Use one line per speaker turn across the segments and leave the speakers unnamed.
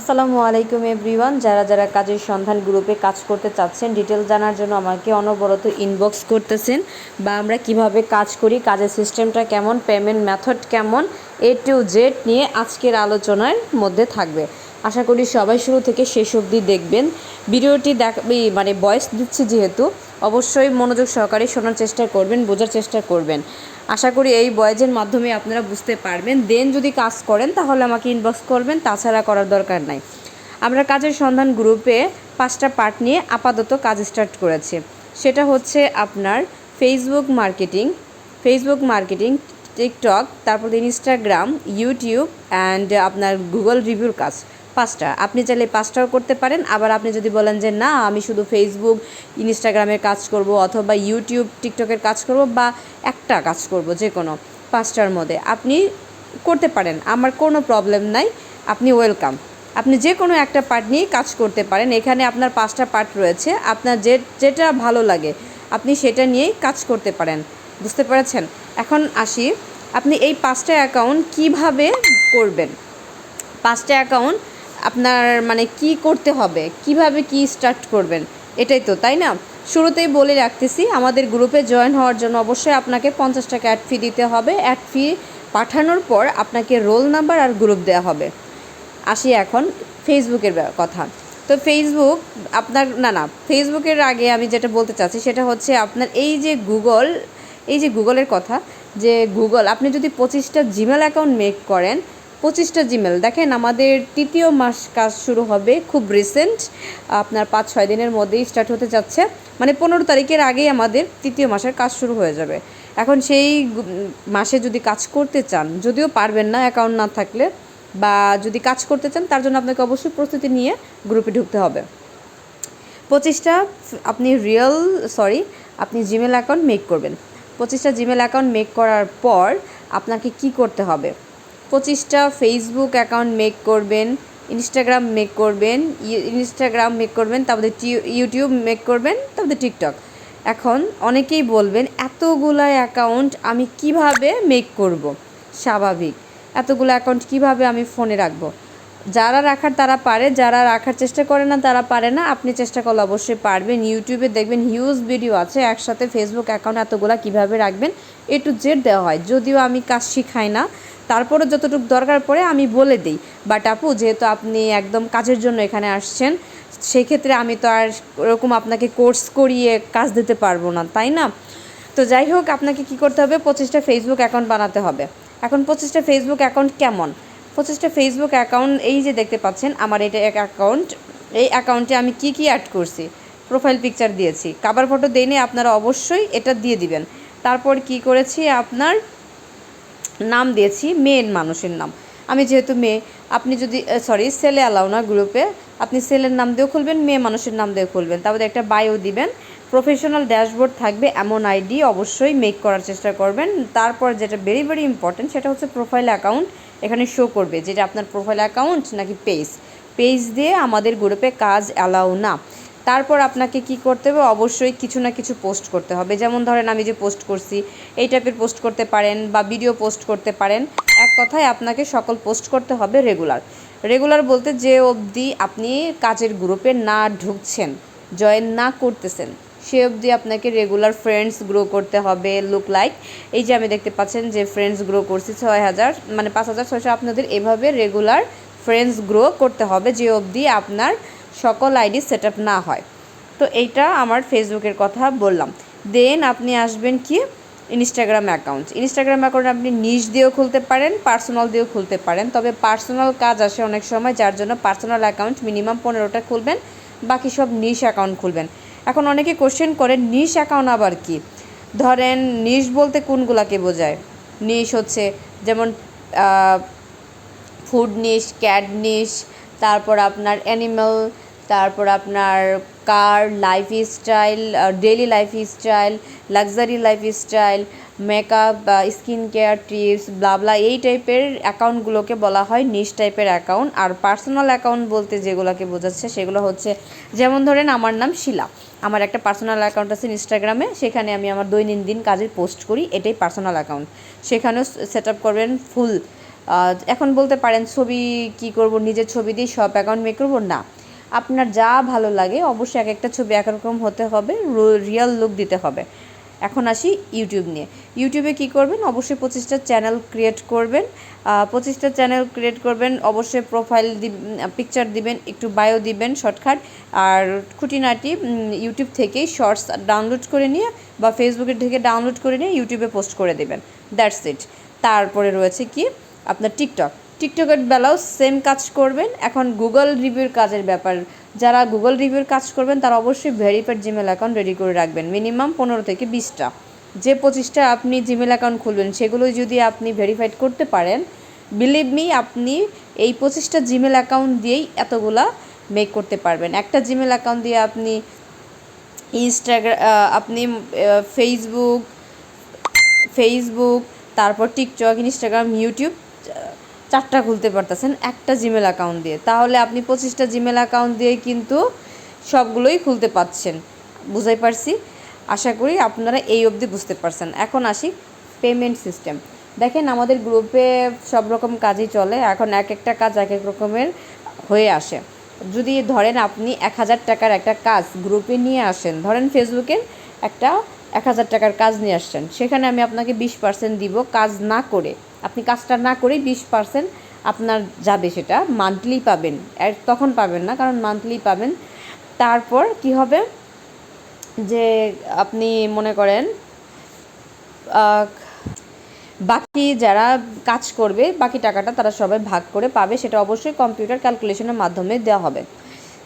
আসসালামু আলাইকুম এভরিওয়ান। যারা যারা কাজের সন্ধান গ্রুপে কাজ করতে চাচ্ছেন ডিটেল জানার জন্য আমাকে অনবরত ইনবক্স করতেছেন বা আমরা কীভাবে কাজ করি, কাজের সিস্টেমটা কেমন পেমেন্ট মেথড কেমন এ টু জেড নিয়ে আজকের আলোচনার মধ্যে থাকবে। আশা করি সবাই শুরু থেকে শেষ অবধি দেখবেন। ভিডিওটি দেখ মানে ভয়েস দিচ্ছি যেহেতু, অবশ্যই মনোযোগ সহকারে শোনার চেষ্টা করবেন, বোঝার চেষ্টা করবেন। আশা করি এই বয়েজের মাধ্যমে আপনারা বুঝতে পারবেন। দেন যদি কাজ করেন, তাহলে আমাকে ইনবক্স করবেন। তাছাড়া করার দরকার নাই। আমরা কাজের সন্ধান গ্রুপে পাঁচটা পার্ট নিয়ে আপাতত কাজ স্টার্ট করেছি। সেটা হচ্ছে আপনার Facebook marketing Facebook marketing TikTok তারপর ইনস্টাগ্রাম ইউটিউব অ্যান্ড আপনার গুগল রিভিউর কাজ। পাঁচটা। আপনি চাইলে পাঁচটাও করতে পারেন। আবার আপনি যদি বলেন যে, না, আমি শুধু ফেসবুক ইনস্টাগ্রামের কাজ করব অথবা ইউটিউব টিকটকের কাজ করব বা একটা কাজ করব যে কোনো পাঁচটার মধ্যে। আপনি করতে পারেন। আমার কোনো প্রবলেম নাই। আপনি ওয়েলকাম আপনি যে কোনো একটা পার্ট নিয়েই কাজ করতে পারেন। এখানে আপনার পাঁচটা পার্ট রয়েছে। আপনার যে, যেটা ভালো লাগে, আপনি সেটা নিয়েই কাজ করতে পারেন। বুঝতে পেরেছেন? এখন আসি। আপনি এই পাঁচটা অ্যাকাউন্ট কীভাবে করবেন? পাঁচটা অ্যাকাউন্ট আপনার মানে কি করতে হবে? কীভাবে কি স্টার্ট করবেন? এটাই তো, তাই না? শুরুতেই বলে রাখতেছি, আমাদের গ্রুপে জয়েন হওয়ার জন্য অবশ্যই আপনাকে পঞ্চাশ টাকা অ্যাড ফি দিতে হবে। অ্যাড ফি পাঠানোর পর আপনাকে রোল নাম্বার আর গ্রুপ দেওয়া হবে। আসি এখন ফেসবুকের কথা। তো ফেসবুক আপনার, না না ফেসবুকের আগে আমি যেটা বলতে চাচ্ছি সেটা হচ্ছে আপনার এই যে গুগল এই যে গুগলের কথা, যে গুগল আপনি যদি পঁচিশটা জিমেল অ্যাকাউন্ট মেক করেন পঁচিশটা জিমেল দেখেন, আমাদের তৃতীয় মাস কাজ শুরু হবে খুব রিসেন্ট আপনার পাঁচ, ছয় দিনের মধ্যেই স্টার্ট হতে যাচ্ছে। মানে পনেরো তারিখের আগেই আমাদের তৃতীয় মাসের কাজ শুরু হয়ে যাবে। এখন সেই মাসে যদি কাজ করতে চান, যদিও পারবেন না অ্যাকাউন্ট না থাকলে, বা যদি কাজ করতে চান, তার জন্য আপনাকে অবশ্যই প্রস্তুতি নিয়ে গ্রুপে ঢুকতে হবে। পঁচিশটা আপনি রিয়েল সরি আপনি জিমেল অ্যাকাউন্ট মেক করবেন। পঁচিশটা জিমেল অ্যাকাউন্ট মেক করার পর আপনাকে কি করতে হবে? পঁচিশটা ফেসবুক অ্যাকাউন্ট মেক করবেন ইনস্টাগ্রাম মেক করবেন ইনস্টাগ্রাম মেক করবেন, তারপরে ইউটিউব মেক করবেন, তারপরে টিকটক এখন অনেকেই বলবেন এতগুলো অ্যাকাউন্ট আমি কীভাবে মেক করব? স্বাভাবিক। এতগুলো অ্যাকাউন্ট কীভাবে আমি ফোনে রাখব? যারা রাখার তারা পারে, যারা রাখার চেষ্টা করে না তারা পারে না। আপনি চেষ্টা করলে অবশ্যই পারবেন। ইউটিউবে দেখবেন হিউজ ভিডিও আছে, একসাথে ফেসবুক অ্যাকাউন্ট এতগুলা কীভাবে রাখবেন এ টু জেড দেওয়া হয়। যদিও আমি কাজ শিখাই না তারপরে যতটুকু দরকার পড়ে আমি বলে দিই। বাট আপু, যেহেতু আপনি একদম কাজের জন্য এখানে আসছেন সেই ক্ষেত্রে আমি তো আর ওরকম আপনাকে কোর্স করিয়ে কাজ দিতে পারব না, তাই না? তো যাই হোক, আপনাকে কি করতে হবে? পঁচিশটা ফেসবুক অ্যাকাউন্ট বানাতে হবে। এখন পঁচিশটা ফেসবুক অ্যাকাউন্ট কেমন? পঁচিশটা ফেসবুক অ্যাকাউন্ট এই যে দেখতে পাচ্ছেন, আমার এটা এক অ্যাকাউন্ট এই অ্যাকাউন্টে আমি কি কি অ্যাড করছি? প্রোফাইল পিকচার দিয়েছি। কাবার ফটো দিনে আপনারা অবশ্যই এটা দিয়ে দিবেন। তারপর কি করেছি? আপনার নাম দিয়েছি মেন মানুষের নাম। আমি যেহেতু মেয়ে, আপনি যদি সরি সেলে অ্যালাউ না গ্রুপে আপনি সেলের নাম দিয়েও খুলবেন, মেয়ে মানুষের নাম দিয়েও খুলবেন। তারপরে একটা বায়ো দিবেন। প্রফেশনাল ড্যাশবোর্ড থাকবে এমন আইডি অবশ্যই মেক করার চেষ্টা করবেন। তারপর যেটা ভেরি ভেরি ইম্পর্টেন্ট সেটা হচ্ছে প্রোফাইল অ্যাকাউন্ট এখানে শো করবে, যেটা আপনার প্রোফাইল অ্যাকাউন্ট নাকি পেজ পেজ দিয়ে আমাদের গ্রুপে কাজ অ্যালাউ না। তারপর আপনাকে কি করতে হবে? অবশ্যই কিছু না কিছু পোস্ট করতে হবে। যেমন ধরেন আমি যে পোস্ট করছি, এই টাইপের পোস্ট করতে পারেন বা ভিডিও পোস্ট করতে পারেন। এক কথায় আপনাকে সকল পোস্ট করতে হবে রেগুলার রেগুলার বলতে যে অবধি আপনি কাজের গ্রুপে না ঢুকছেন জয়েন না করতেছেন। সে অবধি আপনাকে রেগুলার ফ্রেন্ডস গ্রো করতে হবে লুক লাইক এই যে আমি দেখতে পাচ্ছেন যে ফ্রেন্ডস গ্রো করছি ছয় হাজার মানে পাঁচ হাজার ছয়শো আপনাদের এভাবে রেগুলার ফ্রেন্ডস গ্রো করতে হবে যে অবধি আপনার সকল আইডি সেট না হয়। তো এইটা আমার ফেসবুকের কথা বললাম। দেন আপনি আসবেন কি? ইনস্টাগ্রাম অ্যাকাউন্ট ইনস্টাগ্রাম অ্যাকাউন্ট আপনি নিজ দিয়েও খুলতে পারেন পার্সোনাল দিয়েও খুলতে পারেন। তবে পার্সোনাল কাজ আসে অনেক সময়, যার জন্য পার্সোনাল অ্যাকাউন্ট মিনিমাম পনেরোটা খুলবেন, বাকি সব নিশ অ্যাকাউন্ট খুলবেন। এখন অনেকে কোশ্চেন করেন, নিশ অ্যাকাউন্ট আবার কি? ধরেন, নিশ বলতে কোনগুলাকে বোঝায়? নিশ হচ্ছে যেমন ফুড নিশ ক্যাট নিশ, তারপর আপনার অ্যানিম্যাল তারপর আপনার car lifestyle daily lifestyle luxury lifestyle makeup বা skin care tips blah blah এই টাইপের অ্যাকাউন্টগুলোকে বলা হয় নিশ টাইপের অ্যাকাউন্ট আর পার্সোনাল অ্যাকাউন্ট বলতে যেগুলোকে বোঝাচ্ছে সেগুলো হচ্ছে, যেমন ধরেন আমার নাম শিলা। আমার একটা পার্সোনাল অ্যাকাউন্ট আছে ইনস্টাগ্রামে সেখানে আমি আমার দৈনন্দিন কাজের পোস্ট করি, এটাই পার্সোনাল অ্যাকাউন্ট সেখানেও সেট আপ করবেন ফুল এখন বলতে পারেন ছবি কি করব, নিজের ছবি দিয়ে সব অ্যাকাউন্ট মেক করব? না। আপনার যা ভালো লাগে, অবশ্যই এক একটা ছবি এক রকম হতে হবে রিয়েল লুক দিতে হবে। এখন আসি ইউটিউব নিয়ে। ইউটিউবে কি করবেন? অবশ্যই পঁচিশটা চ্যানেল ক্রিয়েট করবেন। পঁচিশটা চ্যানেল ক্রিয়েট করবেন। অবশ্যই প্রোফাইল পিকচার দিবেন, একটু বায়ো দিবেন শর্টকাট আর খুঁটিনাটি ইউটিউব থেকেই শর্টস ডাউনলোড করে নিয়ে বা ফেসবুকে থেকে ডাউনলোড করে নিয়ে ইউটিউবে পোস্ট করে দেবেন। দ্যাটস ইট তারপরে রয়েছে কি? আপনার টিকটক টিকটকের বেলাও সেম কাজ করবেন। এখন গুগল রিভিউর কাজের ব্যাপার। যারা গুগল রিভিউর কাজ করবেন, তারা অবশ্যই ভেরিফাইড জিমেল অ্যাকাউন্ট রেডি করে রাখবেন। মিনিমাম পনেরো থেকে বিশটা। যে পঁচিশটা আপনি জিমেল অ্যাকাউন্ট খুলবেন, সেগুলোই যদি আপনি ভেরিফাইড করতে পারেন বিলিভ মি আপনি এই পঁচিশটা জিমেল অ্যাকাউন্ট দিয়েই এতগুলা মেক করতে পারবেন। একটা জিমেল অ্যাকাউন্ট দিয়ে আপনি ইনস্টাগ্রাম আপনি ফেসবুক ফেসবুক তারপর টিকটক ইনস্টাগ্রাম ইউটিউব চারটা খুলতে পারতেছেন, একটা জিমেল অ্যাকাউন্ট দিয়ে। তাহলে আপনি পঁচিশটা জিমেল অ্যাকাউন্ট দিয়ে কিন্তু সবগুলোই খুলতে পাচ্ছেন বুঝাই পারছি? আশা করি আপনারা এই অবধি বুঝতে পারছেন। এখন আসি পেমেন্ট সিস্টেম দেখেন আমাদের গ্রুপে সব রকম কাজই চলে। এখন এক একটা কাজ এক এক রকমের হয়ে আসে। যদি ধরেন আপনি এক হাজার টাকার একটা কাজ গ্রুপে নিয়ে আসেন, ধরেন ফেসবুকের একটা এক হাজার টাকার কাজ নিয়ে আসছেন, সেখানে আমি আপনাকে বিশ পার্সেন্ট দিব কাজ না করে। আপনি কাজটা না করেই বিশ পার্সেন্ট আপনার যাবে সেটা মান্থলি পাবেন। তখন পাবেন না, কারণ মান্থলি পাবেন। তারপর কি হবে? যে আপনি মনে করেন বাকি যারা কাজ করবে, বাকি টাকাটা তারা সবাই ভাগ করে পাবে, সেটা অবশ্যই কম্পিউটার ক্যালকুলেশনের মাধ্যমে দেওয়া হবে।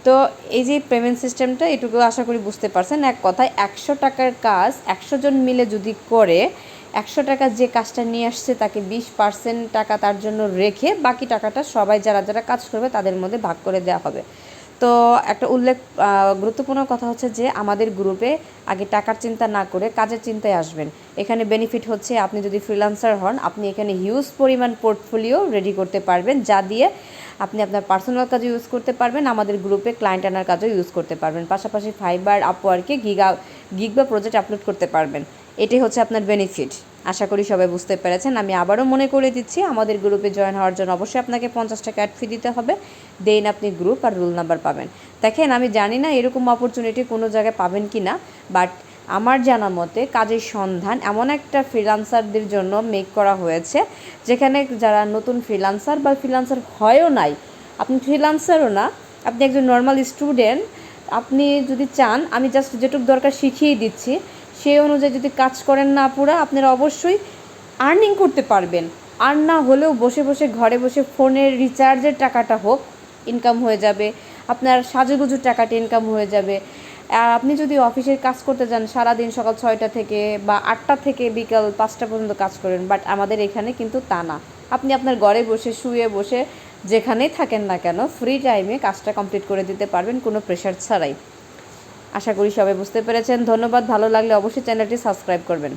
তো এই যে পেমেন্ট সিস্টেমটা এটুকু আশা করি বুঝতে পারছেন। এক কথায়, একশো টাকার কাজ, একশো জন মিলে যদি করে, একশো টাকা যে কাজটা নিয়ে আসছে তাকে বিশ পার্সেন্ট টাকা তার জন্য রেখে বাকি টাকাটা সবাই যারা যারা কাজ করবে তাদের মধ্যে ভাগ করে দেওয়া হবে। তো একটা উল্লেখ গুরুত্বপূর্ণ কথা হচ্ছে যে আমাদের গ্রুপে আগে টাকার চিন্তা না করে কাজের চিন্তায় আসবেন। এখানে বেনিফিট হচ্ছে আপনি যদি ফ্রিল্যান্সার হন, আপনি এখানে হিউজ পরিমাণ পোর্টফোলিও রেডি করতে পারবেন, যা দিয়ে আপনি আপনার পার্সোনাল কাজে ইউজ করতে পারবেন, আমাদের গ্রুপে ক্লায়েন্ট আনার কাজেও ইউজ করতে পারবেন। পাশাপাশি ফাইবার আপওয়ার্কে গিগা গিগ বা প্রজেক্ট আপলোড করতে পারবেন। এটাই হচ্ছে আপনার বেনিফিট আশা করি সবাই বুঝতে পেরেছেন। আমি আবারও মনে করে দিচ্ছি, আমাদের গ্রুপে জয়েন হওয়ার জন্য অবশ্যই আপনাকে পঞ্চাশ টাকা অ্যাড ফি দিতে হবে। দেন আপনি গ্রুপ আর রুল নাম্বার পাবেন। দেখেন, আমি জানি না এরকম অপরচুনিটি কোনো জায়গায় পাবেন কি না বাট আমার জানা মতে কাজের সন্ধান এমন একটা ফ্রিলান্সারদের জন্য মেক করা হয়েছে, যেখানে যারা নতুন ফ্রিলান্সার বা ফ্রিলান্সার হয়ও নাই। আপনি ফ্রিলান্সারও না, আপনি একজন নর্মাল স্টুডেন্ট আপনি যদি চান, আমি জাস্ট যেটুকু দরকার শিখিয়ে দিচ্ছি। সেই অনুযায়ী যদি কাজ করেন না পুরা, আপনারা অবশ্যই আর্নিং করতে পারবেন। আর না হলেও বসে বসে ঘরে বসে ফোনের রিচার্জের টাকাটা হোক ইনকাম হয়ে যাবে। আপনার সাজুগুজুর টাকাটা ইনকাম হয়ে যাবে। আর আপনি যদি অফিসের কাজ করতে যান, সারাদিন সকাল ছয়টা থেকে বা আটটা থেকে বিকাল পাঁচটা পর্যন্ত কাজ করেন বাট আমাদের এখানে কিন্তু তা না। আপনি আপনার ঘরে বসে, শুয়ে বসে যেখানেই থাকেন না কেন ফ্রি টাইমে কাজটা কমপ্লিট করে দিতে পারবেন, কোনো প্রেশার ছাড়াই। আশা করি সবাই বুঝতে পেরেছেন। ধন্যবাদ ভালো লাগলে অবশ্যই চ্যানেলটি সাবস্ক্রাইব করবেন।